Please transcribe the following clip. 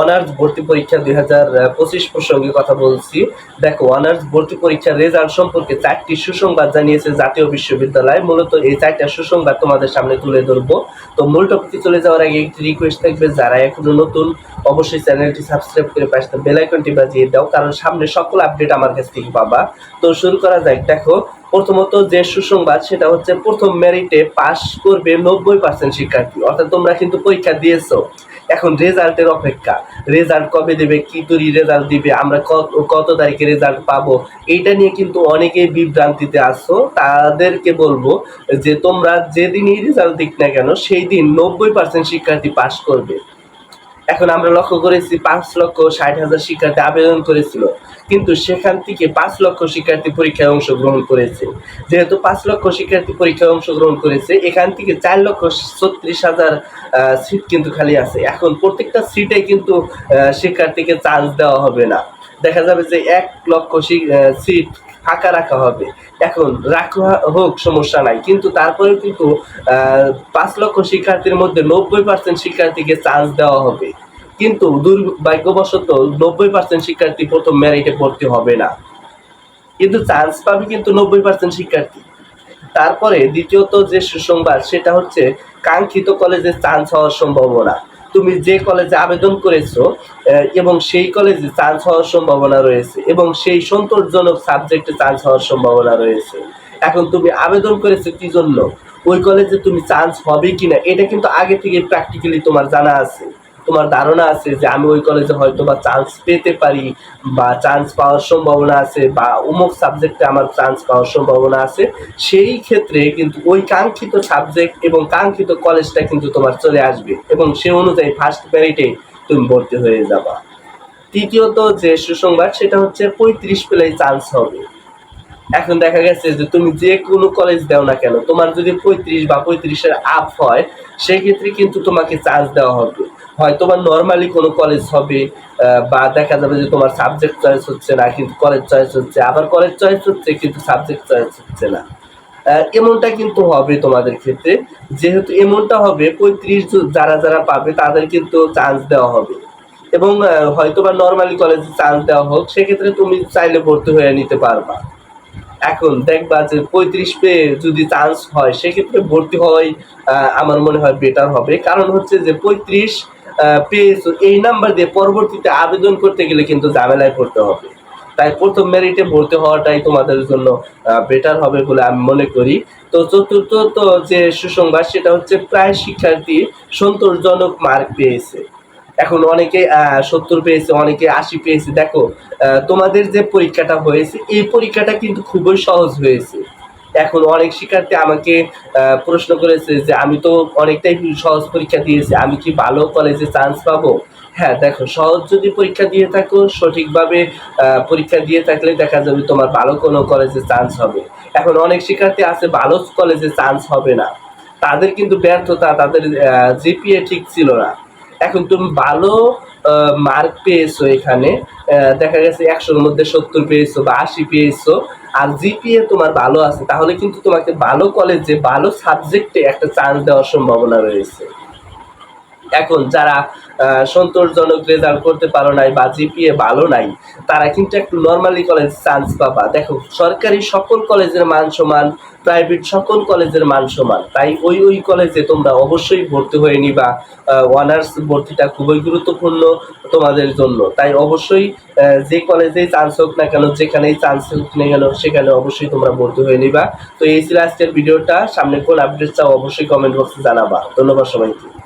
Honours ভর্তি পরীক্ষা দুই হাজার পঁচিশ প্রসঙ্গে কথা বলছি। দেখো, অনার্স ভর্তি পরীক্ষার রেজাল্ট সম্পর্কে চারটি সুসংবাদ জানিয়েছে জাতীয় বিশ্ববিদ্যালয়। মূলত এই চারটা সুসংবাদ তোমাদের সামনে তুলে ধরবো। তো মূল টপিকে চলে যাওয়ার আগে একটি রিকোয়েস্ট থাকবে, যারা এখনও নতুন, অবশ্যই চ্যানেলটি সাবস্ক্রাইব করে পাশে বেল আইকনটি বাজিয়ে দাও, কারণ সামনে সকল আপডেট আমার কাছ থেকে পাবা। তো শুরু করা যাক। দেখো, প্রথমত যে সুসংবাদ, সেটা হচ্ছে প্রথম মেরিটে পাস করবে নব্বই পার্সেন্ট শিক্ষার্থী। অর্থাৎ তোমরা কিন্তু পরীক্ষা দিয়েছ। এখন রেজাল্টের অপেক্ষা। রেজাল্ট কবে দেবে, কি তৈরি রেজাল্ট দিবে, আমরা কত কত তারিখে রেজাল্ট পাবো, এইটা নিয়ে কিন্তু অনেকেই বিভ্রান্তিতে আসো তাদেরকে বলব যে তোমরা যেদিনই রেজাল্ট দিক না কেন, সেই দিন নব্বই পার্সেন্ট শিক্ষার্থী পাশ করবে। এখন আমরা লক্ষ্য করেছি পাঁচ লক্ষ ষাট হাজার শিক্ষার্থী আবেদন করেছিল, কিন্তু সেখান থেকে পাঁচ লক্ষ শিক্ষার্থী পরীক্ষায় অংশগ্রহণ করেছে। যেহেতু পাঁচ লক্ষ শিক্ষার্থী পরীক্ষায় অংশগ্রহণ করেছে, এখান থেকে চার লক্ষ ছত্রিশ হাজার সিট কিন্তু খালি আছে। এখন প্রত্যেকটা সিটে কিন্তু শিক্ষার্থীকে চান্স দেওয়া হবে না। দেখা যাবে যে এক লক্ষ সিট ফাঁকা রাখা হবে। এখন রাখা হোক, সমস্যা নাই। কিন্তু তারপরে কিন্তু পাঁচ লক্ষ শিক্ষার্থীর মধ্যে নব্বই পার্সেন্ট শিক্ষার্থীকে চান্স দেওয়া হবে। কিন্তু দুর্ভাগ্যবশত নব্বই পার্সেন্ট শিক্ষার্থী প্রথম মেরিটে ভর্তি হবে না। কিন্তু চান্স পাবে কিন্তু নব্বই পার্সেন্ট শিক্ষার্থী। তারপরে দ্বিতীয়ত যে সুসংবাদ, সেটা হচ্ছে, কাঙ্ক্ষিত কলেজে চান্স হওয়ার সম্ভাবনা। তুমি যে কলেজে আবেদন করেছ এবং সেই কলেজে চান্স হওয়ার সম্ভাবনা রয়েছে, এবং সেই সন্তোষজনক সাবজেক্টে চান্স হওয়ার সম্ভাবনা রয়েছে। এখন তুমি আবেদন করেছ কি জন্য? ওই কলেজে তুমি চান্স হবে কিনা? এটা কিন্তু আগে থেকে প্র্যাকটিক্যালি তোমার জানা আছে। তোমার ধারণা আছে যে আমি ওই কলেজে হয়তো বা চান্স পেতে পারি বা চান্স পাওয়ার সম্ভাবনা আছে বা অমুক সাবজেক্টে আমার চান্স পাওয়ার সম্ভাবনা আছে? সেই ক্ষেত্রে কিন্তু ওই কাঙ্ক্ষিত সাবজেক্ট এবং কাঙ্ক্ষিত কলেজটা কিন্তু তোমার চলে আসবে এবং সে অনুযায়ী ফার্স্ট মেরিটে তুমি ভর্তি হয়ে যাবা। তৃতীয়ত যে সুসংবাদ, সেটা হচ্ছে পঁয়ত্রিশ পেলেই চান্স হবে। এখন দেখা গেছে যে তুমি যে কোনো কলেজ দাও না কেন, তোমার যদি পঁয়ত্রিশ বা পঁয়ত্রিশের আপ হয়, সেক্ষেত্রে কিন্তু তোমাকে চান্স দেওয়া হবে। হয় তোমার নর্মালি কোনো কলেজ হবে বা দেখা যাবে যে তোমার সাবজেক্ট চয়েস হচ্ছে না, কিন্তু কলেজ চয়েস হচ্ছে, আবার কলেজ চয়েস হচ্ছে, কিন্তু সাবজেক্ট চয়েস হচ্ছে না। এমনটা কিন্তু হবে তোমাদের ক্ষেত্রে, যেহেতু এমনটা হবে, পঁয়ত্রিশ যারা যারা পাবে, তাদের কিন্তু চান্স দেওয়া হবে। এবং হয়তো বা নর্মালি কলেজে চান্স দেওয়া হোক, সেক্ষেত্রে তুমি চাইলে ভর্তি হয়ে নিতে পারবা। এখন দেখবা যে পঁয়ত্রিশ পেয়ে যদি চান্স হয়, সেক্ষেত্রে ভর্তি হওয়াই আমার মনে হয় বেটার হবে। কারণ হচ্ছে যে পঁয়ত্রিশ পেয়েছ এই নাম্বার দিয়ে পরবর্তীতে আবেদন করতে গেলে কিন্তু ঝামেলায় পড়তে হবে। তাই প্রথম মেরিটে ভর্তি হওয়াটাই তোমাদের জন্য বেটার হবে বলে আমি মনে করি। তো চতুর্থ তো যে সুসংবাদ, সেটা হচ্ছে প্রায় শিক্ষার্থী সন্তোষজনক মার্ক পেয়েছে। এখন অনেকে সত্তর পেয়েছে, অনেকে আশি পেয়েছে। দেখো তোমাদের যে পরীক্ষাটা হয়েছে, এই পরীক্ষাটা কিন্তু খুবই সহজ হয়েছে। এখন অনেক শিক্ষার্থী আমাকে প্রশ্ন করেছে যে, আমি তো অনেকটাই সহজ পরীক্ষা দিয়েছি, আমি কি ভালো কলেজে চান্স পাবো? হ্যাঁ দেখো, সহজ যদি পরীক্ষা দিয়ে থাকো, সঠিকভাবে পরীক্ষা দিয়ে থাকলে দেখা যাবে তোমার ভালো কোনো কলেজে চান্স হবে। এখন অনেক শিক্ষার্থী আছে, ভালো কলেজে চান্স হবে না। তাদের কিন্তু ব্যর্থতা, তাদের জিপিএ ঠিক ছিল না। এখন তুমি ভালো মার্ক পেয়েছ এখানে। দেখা গেছে একশোর মধ্যে সত্তর পেয়েছ বা আশি পেয়েছ। আর জিপিএ তোমার ভালো আছে, তাহলে কিন্তু তোমাকে ভালো কলেজে ভালো সাবজেক্টে একটা চান্স দেওয়ার সম্ভাবনা রয়েছে। এখন যারা সন্তোষজনক রেজাল্ট করতে পারো নাই বা জিপিএ ভালো নাই, তারা কিন্তু একটু নর্মালি কলেজ চান্স পাবা। দেখো, সরকারি সকল কলেজের মান সমান প্রাইভেট সকল কলেজের মান সমান। তাই ওই ওই কলেজে তোমরা অবশ্যই ভর্তি হয়ে নিবা। অনার্স ভর্তিটা খুবই গুরুত্বপূর্ণ তোমাদের জন্য। তাই অবশ্যই যে কলেজেই চান্স হোক না কেন, যেখানেই চান্স হোক না কেন, সেখানে অবশ্যই তোমরা ভর্তি হয়ে নিবা। তো এই ছিল আজকের ভিডিওটা। সামনে কোন আপডেট চাও অবশ্যই কমেন্ট বক্সে জানাবা। ধন্যবাদ সবাইকে।